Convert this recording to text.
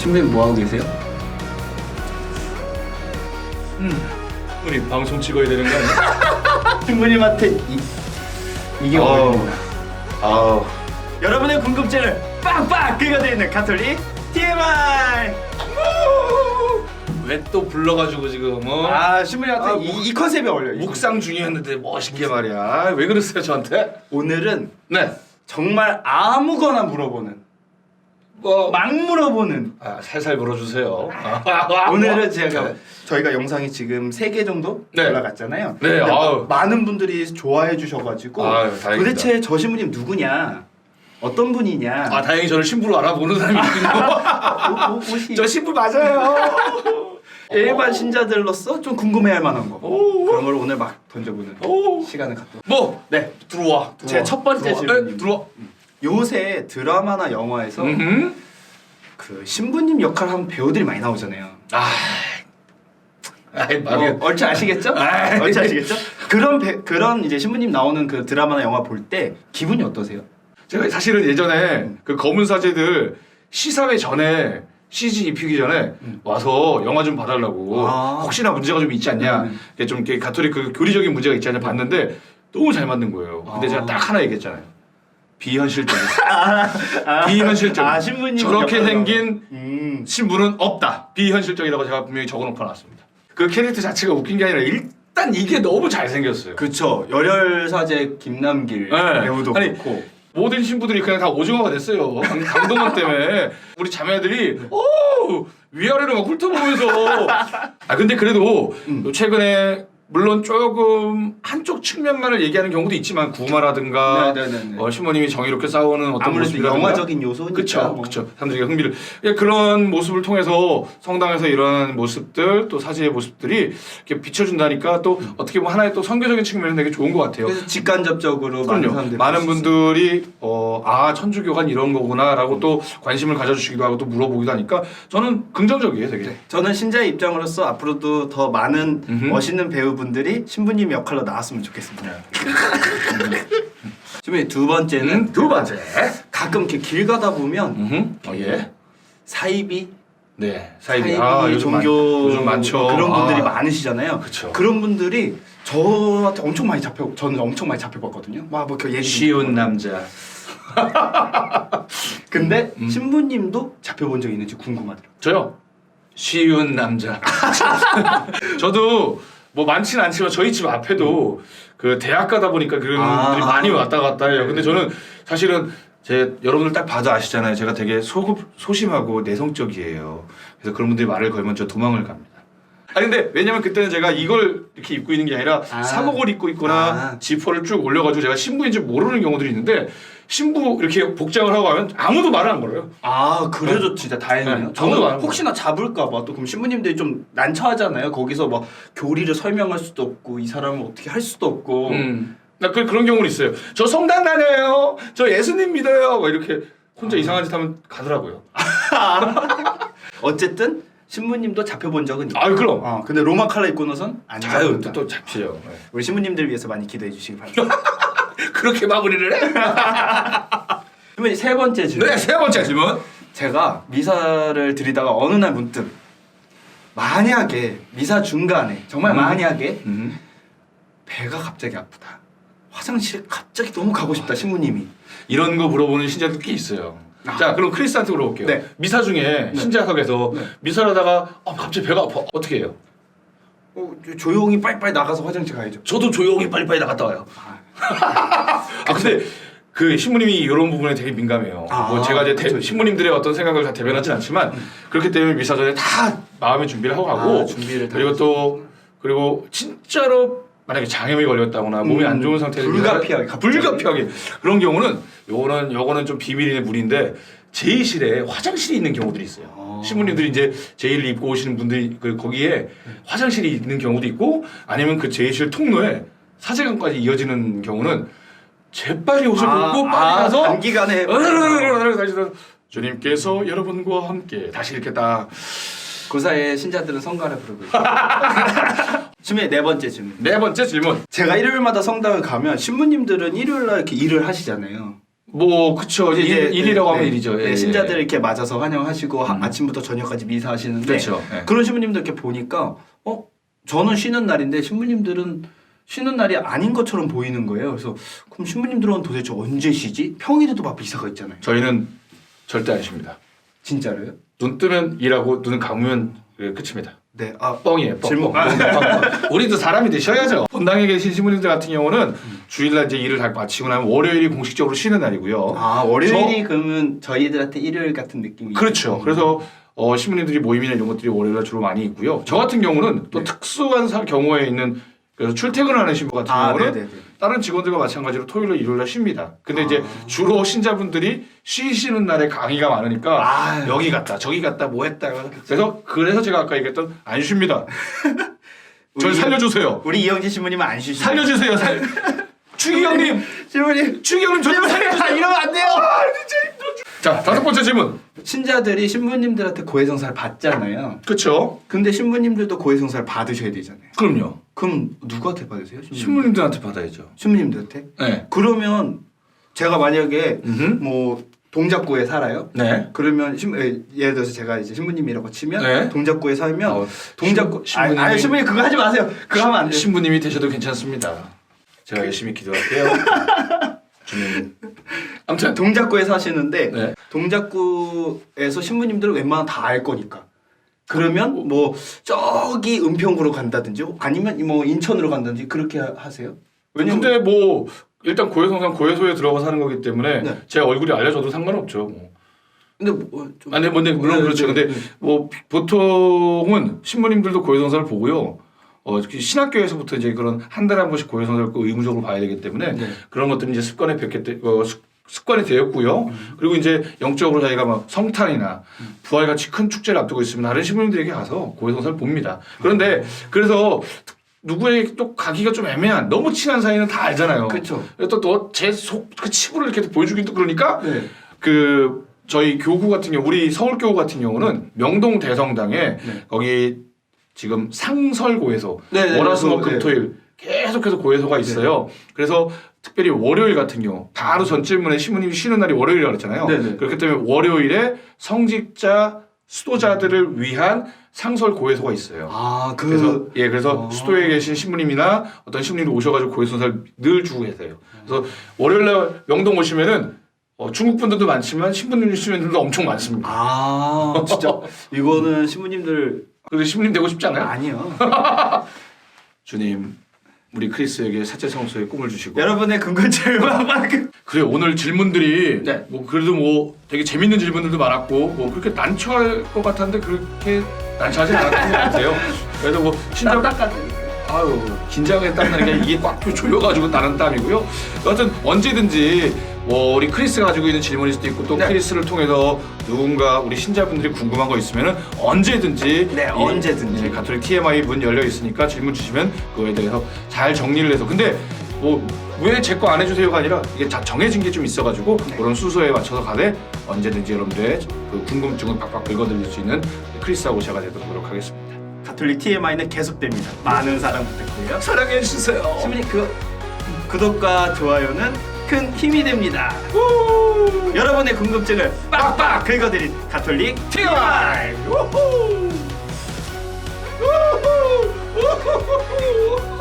신부님 뭐 하고 계세요? 우리 방송 찍어야 되는 거 아니야? 신부님한테 이, 이게 어우. 어울립니다. 아우 여러분의 궁금증을 빵빵 긁어드리는 가톨릭 TMI. 왜 또 불러가지고 지금 어? 아 신부님한테 아, 이, 이 컨셉이 어울려요. 이 묵상 중이었는데 멋있게 말이야 아, 왜 그러세요 저한테? 오늘은 네 정말 아무거나 물어보는 뭐, 막 물어보는 아, 살살 물어주세요 오늘은 제가 네. 저희가 영상이 지금 3개 정도 네. 올라갔잖아요. 네, 근데 아우. 많은 분들이 좋아해 주셔가지고 아유, 다행이다. 도대체 저 신부님 누구냐? 어떤 분이냐? 아 다행히 저를 신부로 알아보는 사람이거든요 오- 오- 옷이 저 신부 맞아요 일반 신자들로서 좀 궁금해할 만한 거 오. 그런 걸 오늘 막 던져보는 오. 시간을 갖도록. 뭐 네, 들어와 제첫 번째 들어와. 질문입니다. 네, 들어와 요새 드라마나 영화에서 음흠. 그 신부님 역할 하는 배우들이 많이 나오잖아요. 아 아이 어, 말이 얼추 아시겠죠? 아이. 얼추 아시겠죠? 그런 배, 그런 이제 신부님 나오는 그 드라마나 영화 볼 때 기분이 어떠세요? 제가 사실은 예전에 그 검은 사제들 시사회 전에 CG 입히기 전에 와서 영화 좀 봐달라고 아. 혹시나 문제가 좀 있지 않냐 음. 이게 좀 이렇게 가톨릭 그 교리적인 문제가 있지 않냐 봤는데 너무 잘 맞는 거예요 근데 아. 제가 딱 하나 얘기했잖아요 비현실적 비현실적 아, 신부님 저렇게. 생긴 음. 신부는 없다 비현실적이라고 제가 분명히 적어놓고 놨습니다 그 캐릭터 자체가 웃긴 게 아니라 일단 이게 너무 잘생겼어요 그쵸 열혈 사제 김남길 네. 배우도 아니, 그렇고 모든 신부들이 그냥 다 오징어가 됐어요. 강- 강동원 때문에 우리 자매들이 오 위아래로 막 훑어보면서 아 근데 그래도 음. 최근에 물론 조금 한쪽 측면만을 얘기하는 경우도 있지만 구마라든가 네네네. 어, 신부님이 정의롭게 싸우는 어떤 아무래도 모습이라든가 영화적인 요소니까 그쵸, 뭐. 그쵸. 사람들이 흥미를 예, 그런 모습을 통해서 성당에서 이런 모습들 또 사제의 모습들이 이렇게 비춰준다니까 또 어떻게 보면 하나의 또 선교적인 측면은 되게 좋은 것 같아요. 그래서 직간접적으로 많은 그럼요. 사람들이 많은 볼 수 있어요. 분들이 어, 아 천주교가 이런 거구나라고 또 관심을 가져주시기도 하고 또 물어보기도 하니까 저는 긍정적이에요, 되게. 저는 신자의 입장으로서 앞으로도 더 많은 음흠. 멋있는 배우 분들이 신부님 역할로 나왔으면 좋겠습니다. 지금 두 번째는 음, 두 번째. 가끔 이렇게 길 가다 보면 음, 어, 예. 사이비, 네, 사이비, 사이비. 아, 요즘 많- 종교 요즘 많죠. 그런 분들이 아, 많으시잖아요. 그쵸. 런 분들이 저한테 엄청 많이 잡혀 저는 엄청 많이 잡혀봤거든요. 얘기 좀 쉬운. 남자. 근데 음. 신부님도 잡혀본 적 있는지 궁금하더라고요. 저요. 쉬운 남자. 저도 뭐 많지는 않지만 저희 집 앞에도 그 대학 가다 보니까 그런 아. 분들이 많이 왔다 갔다 해요. 근데 저는 사실은 제 여러분들 딱 봐도 아시잖아요. 제가 되게 소, 소심하고 내성적이에요. 그래서 그런 분들이 말을 걸면 저 도망을 갑니다. 아 근데 왜냐면 그때는 제가 이걸 이렇게 입고 있는 게 아니라 아. 사복을 입고 있거나 아. 지퍼를 쭉 올려가지고 제가 신부인 줄 모르는 경우들이 있는데 신부 이렇게 복장을 하고 하면 아무도 말을 안 걸어요. 아 그래도 진짜 다행이네요. 네, 저는 아무도 안 혹시나 잡을까봐 또 그럼 신부님들이 좀 난처하잖아요. 거기서 막 교리를 설명할 수도 없고 이 사람을 어떻게 할 수도 없고. 음. 나 그, 그런 경우는 있어요. 저 성당 다녀요. 저 예수님 믿어요. 막 이렇게 혼자 이상한 짓 하면 가더라고요. 어쨌든 신부님도 잡혀본 적은 있고. 아유 그럼. 어, 근데 로마 칼라 입고 나선 안 자유 잡힌다. 또, 또 잡히죠. 네. 우리 신부님들 위해서 많이 기도해 주시기 바랍니다. 그렇게 마무리를 해? 신부님 세 번째 질문. 네, 세 번째 질문. 제가 미사를 드리다가 어느 날 문득 만약에 미사 중간에 정말 음. 만약에 음. 배가 갑자기 아프다. 화장실 갑자기 너무 가고 싶다 신부님이. 이런 거 물어보는 신자들 꽤 있어요. 아. 자, 그럼 크리스한테 물어볼게요. 네. 미사 중에 신자석에서 네. 미사를 하다가 어, 갑자기 배가 아파. 어떻게 해요? 어, 조용히 빨리빨리 나가서 화장실 가야죠. 저도 조용히 빨리빨리 나갔다 와요. 아, 근데 그 신부님이 이런 부분에 되게 민감해요. 아, 뭐 제가 이제 대- 그쵸. 신부님들의 어떤 생각을 다 대변하진 않지만 그렇기 때문에 미사 전에 다 마음의 준비를 하고 가고 아, 준비를 다 그리고 또 그리고 진짜로 만약에 장염이 걸렸다거나 몸이 음, 안 좋은 상태에서 불가피하게, 미사를- 갑자기. 불가피하게 그런 경우는 요거는 요거는 좀 비밀의 물인데 제의실에 화장실이 있는 경우들이 있어요. 아. 신부님들이 이제 제의를 입고 오시는 분들이 그 거기에 화장실이 있는 경우도 있고 아니면 그 제의실 통로에 사제관까지 이어지는 경우는 재빨리 옷을 벗고 빨리 가서 단기간에 다시 주님께서 여러분과 함께 다시 이렇게 딱그 사이에 신자들은 성가를 부르고 있어요. 질문의 네 번째 질문. 네 번째 질문. 제가 일요일마다 성당을 가면 신부님들은 일요일 날 이렇게 일을 하시잖아요. 뭐 그쵸 이제 일, 일이라고 하면 네, 일이죠. 네, 예, 신자들 예. 이렇게 맞아서 환영하시고 하- 음. 아침부터 저녁까지 미사하시는데 그렇죠. 예. 그런 신부님들 이렇게 보니까 어 저는 쉬는 날인데 신부님들은 쉬는 날이 아닌 것처럼 보이는 거예요. 그래서 그럼 신부님들은 도대체 언제 쉬지? 평일에도 막 미사가 있잖아요. 저희는 절대 안 쉽니다. 진짜로요? 눈 뜨면 일하고 눈 감으면 예, 끝입니다. 네. 아 뻥이에요. 뻥. 질문. 뻥, 뻥, 뻥. 우리도 사람이 되셔야죠. 본당에 계신 신부님들 같은 경우는 주일날 이제 일을 다 마치고 나면 월요일이 공식적으로 쉬는 날이고요. 아 월요일이 그러면 저희들한테 일요일 같은 느낌이 그렇죠. 그래서 어, 신부님들이 모임이나 이런 것들이 월요일날 주로 많이 있고요. 저 같은 경우는 또 네. 특수한 사- 경우에 있는 그래서 출퇴근하는 신부 같은 아 경우는 네네네. 다른 직원들과 마찬가지로 토요일날 일요일날 쉽니다. 근데 아. 이제 주로 신자분들이 쉬시는 날에 강의가 많으니까 아 여기 갔다 저기 갔다 뭐 했다 그래서 그래서 제가 아까 얘기했던 안 쉽니다. 우리- 살려주세요. 우리 이영진 신부님은 안 쉬시죠? 살려주세요. 살. 추기경님, 신부님 추기경님 저 좀 살려주세요. 아, 이러면 안 돼요. 자 다섯 번째 질문. 신자들이 신부님들한테 고해성사를 받잖아요. 그렇죠. 근데 신부님들도 고해성사를 받으셔야 되잖아요. 그럼요. 그럼 누구한테 받으세요? 신부님? 신부님들한테 받아야죠. 신부님들한테? 네. 그러면 제가 만약에 음흠. 뭐 동작구에 살아요. 네. 그러면 신, 예, 예를 들어서 제가 이제 신부님이라고 치면 네. 동작구에 살면 어, 동작구 신- 아니, 아니 신부님 그거 하지 마세요. 그거 하면 안 돼요. 신부님이 되셔도 괜찮습니다. 제가 열심히 기도할게요. 주님. 아무튼 동작구에 사시는데 네. 동작구에서 신부님들은 웬만하면 다 알 거니까. 그러면 뭐 저기 은평구로 간다든지 아니면 뭐 인천으로 간다든지 그렇게 하- 하세요? 왜냐면 근데 뭐 일단 고해성상 고해소에 들어가 사는 거기 때문에 네. 제 얼굴이 알려져도 상관없죠. 뭐. 근데 뭐 좀- 아니 근데 물론 네, 그렇죠. 네, 근데 네. 뭐 보통은 신부님들도 고해성사를 보고요. 어 특히 신학교에서부터 이제 그런 한 달에 한 번씩 고해성사를 꼭 의무적으로 봐야 되기 때문에 네. 그런 것들이 이제 습관에 뵙게 되, 어, 습- 습관이 되었고요. 음. 그리고 이제 영적으로 저희가 막 성탄이나 부활 같이 큰 축제를 앞두고 있으면 다른 신부님들에게 가서 고해성사를 봅니다. 그런데 그래서 누구에게 또 가기가 좀 애매한 너무 친한 사이는 다 알잖아요. 그렇죠. 또또제속그 치부를 이렇게 보여주긴 또 그러니까 네. 그 저희 교구 같은 경우 우리 서울 교구 같은 경우는 명동 대성당에 네. 거기 지금 상설고에서 네, 네, 월화수목 네. 금토일 계속해서 고해소가 있어요. 그래서 특별히 월요일 같은 경우 바로 전 질문에 신부님이 쉬는 날이 월요일이라고 그랬잖아요. 네, 네. 그렇기 때문에 월요일에 성직자 수도자들을 위한 상설 고해소가 있어요. 아, 그 그래서 예 그래서 어. 수도에 계신 신부님이나 어떤 신부님이 오셔가지고 고해선사를 늘 주고 계세요. 그래서 월요일날 명동 오시면은 어, 중국 분들도 많지만 신부님 신부님들도 엄청 많습니다. 아, 진짜 이거는 신부님들 그래서 신부님 되고 싶지 않아요? 아니요. 주님 우리 크리스에게 사체 성소의 꿈을 주시고 여러분의 근거점을 막 그래 오늘 질문들이 네. 뭐 그래도 뭐 되게 재밌는 질문들도 많았고 뭐 그렇게 난처할 것 같았는데 그렇게 난처하지 않았던 것 같아요. 그래도 뭐 신자 딱딱하지. 아유 긴장에 땀나는 게 이게 꽉 조여가지고 나는 땀이고요. 여하튼 언제든지 뭐 우리 크리스가 가지고 있는 질문일 수도 있고 또 네. 크리스를 통해서 누군가 우리 신자분들이 궁금한 거 있으면은 언제든지 네, 이- 언제든지. 예, 가톨릭 TMI 문 열려 있으니까 질문 주시면 그거에 대해서 잘 정리를 해서 근데 뭐 왜 제 거 안 해주세요가 아니라 이게 다 정해진 게 좀 있어가지고 네. 그런 순서에 맞춰서 가되 언제든지 여러분들의 그 궁금증을 팍팍 긁어드릴 수 있는 크리스하고 제가 되도록 노력하겠습니다. 버틀리 TMI는 계속됩니다. 많은 사랑 부탁드려요. 사랑해 주세요. 신부님 그 구독과 좋아요는 큰 힘이 됩니다. 우후. 여러분의 궁금증을 빡빡 긁어드린 가톨릭 TMI. 우후. 우후. 우후. 우후.